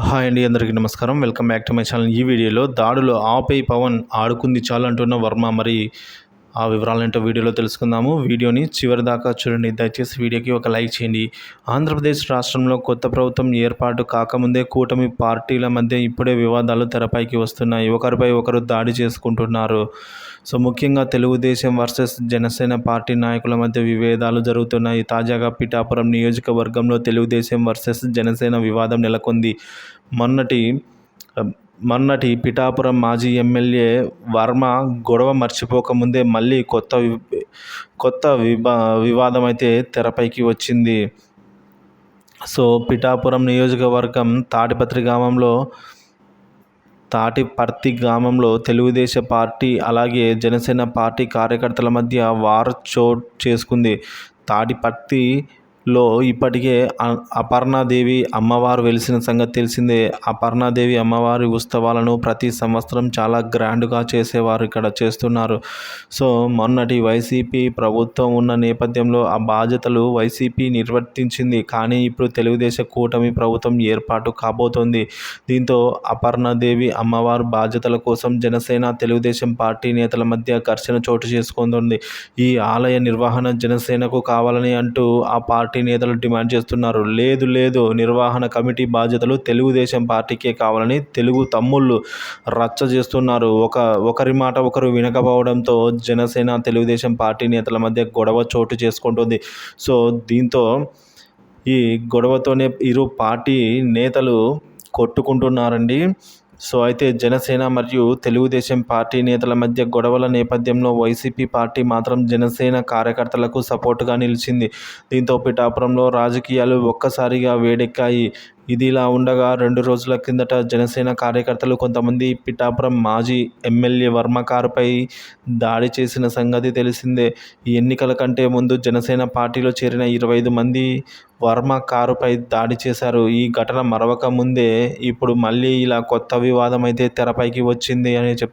Hi అండి అందరికీ నమస్కారం. Welcome back to my channel. ఈ వీడియోలో దాడులో ఆపై పవన్ ఆడుకుంది చాలు అంటున్న వర్మ. మరి ఆ వివరాలేంటో వీడియోలో తెలుసుకుందాము. వీడియోని చివరి దాకా చూడండి. దయచేసి వీడియోకి ఒక లైక్ చేయండి. ఆంధ్రప్రదేశ్ రాష్ట్రంలో కొత్త ప్రభుత్వం ఏర్పాటు కాకముందే కూటమి పార్టీల మధ్య ఇప్పుడే వివాదాలు తెరపైకి వస్తున్నాయి. ఒకరిపై ఒకరు దాడి చేసుకుంటున్నారు. సో ముఖ్యంగా తెలుగుదేశం వర్సెస్ జనసేన పార్టీ నాయకుల మధ్య విభేదాలు జరుగుతున్నాయి. తాజాగా పిఠాపురం నియోజకవర్గంలో తెలుగుదేశం వర్సెస్ జనసేన వివాదం నెలకొంది. మొన్నటి మొన్నటి పిఠాపురం మాజీ ఎమ్మెల్యే వర్మ గొడవ మర్చిపోకముందే మళ్ళీ కొత్త కొత్త విభా వివాదం అయితే తెరపైకి వచ్చింది. సో పిఠాపురం నియోజకవర్గం తాటిపత్రి గ్రామంలో తాటిపర్తి గ్రామంలో తెలుగుదేశం పార్టీ అలాగే జనసేన పార్టీ కార్యకర్తల మధ్య వార్ చోటు చేసుకుంది. తాటిపర్తి లో ఇప్పటికే అపర్ణాదేవి అమ్మవారు వెలిసిన సంగతి తెలిసిందే. అపర్ణాదేవి అమ్మవారి ఉత్సవాలను ప్రతి సంవత్సరం చాలా గ్రాండ్గా చేసేవారు ఇక్కడ చేస్తున్నారు. సో మొన్నటి వైసీపీ ప్రభుత్వం ఉన్న నేపథ్యంలో ఆ బాధ్యతలు వైసీపీ నిర్వర్తించింది. కానీ ఇప్పుడు తెలుగుదేశం కూటమి ప్రభుత్వం ఏర్పాటు కాబోతోంది. దీంతో అపర్ణాదేవి అమ్మవారు బాధ్యతల కోసం జనసేన తెలుగుదేశం పార్టీ నేతల మధ్య ఘర్షణ చోటు చేసుకుంటుంది. ఈ ఆలయ నిర్వహణ జనసేనకు కావాలని అంటూ ఆ పార్టీ పార్టీ నేతలు డిమాండ్ చేస్తున్నారు. లేదు లేదు నిర్వహణ కమిటీ బాధ్యతలు తెలుగుదేశం పార్టీకే కావాలని తెలుగు తమ్ముళ్ళు రచ్చ చేస్తున్నారు. ఒక ఒకరి మాట ఒకరు వినకపోవడంతో జనసేన తెలుగుదేశం పార్టీ నేతల మధ్య గొడవ చోటు చేసుకుంటుంది. సో దీంతో ఈ గొడవతోనే ఇరు పార్టీ నేతలు కొట్టుకుంటున్నారండి. సో అయితే జనసేన మరియు తెలుగుదేశం పార్టీ నేతల మధ్య గొడవల నేపథ్యంలో వైసీపీ పార్టీ మాత్రం జనసేన కార్యకర్తలకు సపోర్టుగా నిలిచింది. దీంతో పిఠాపురంలో రాజకీయాలు ఒక్కసారిగా వేడెక్కాయి. ఇది ఇలా ఉండగా రెండు రోజుల కిందట జనసేన కార్యకర్తలు కొంతమంది పిఠాపురం మాజీ ఎమ్మెల్యే వర్మ కారుపై దాడి చేసిన సంగతి తెలిసిందే. ఈ ఎన్నికల కంటే ముందు జనసేన పార్టీలో చేరిన ఇరవై ఐదు మంది వర్మ కారుపై దాడి చేశారు. ఈ ఘటన మరవక ముందే ఇప్పుడు మళ్ళీ ఇలా కొత్త వివాదం అయితే తెరపైకి వచ్చింది అని చెప్తున్నారు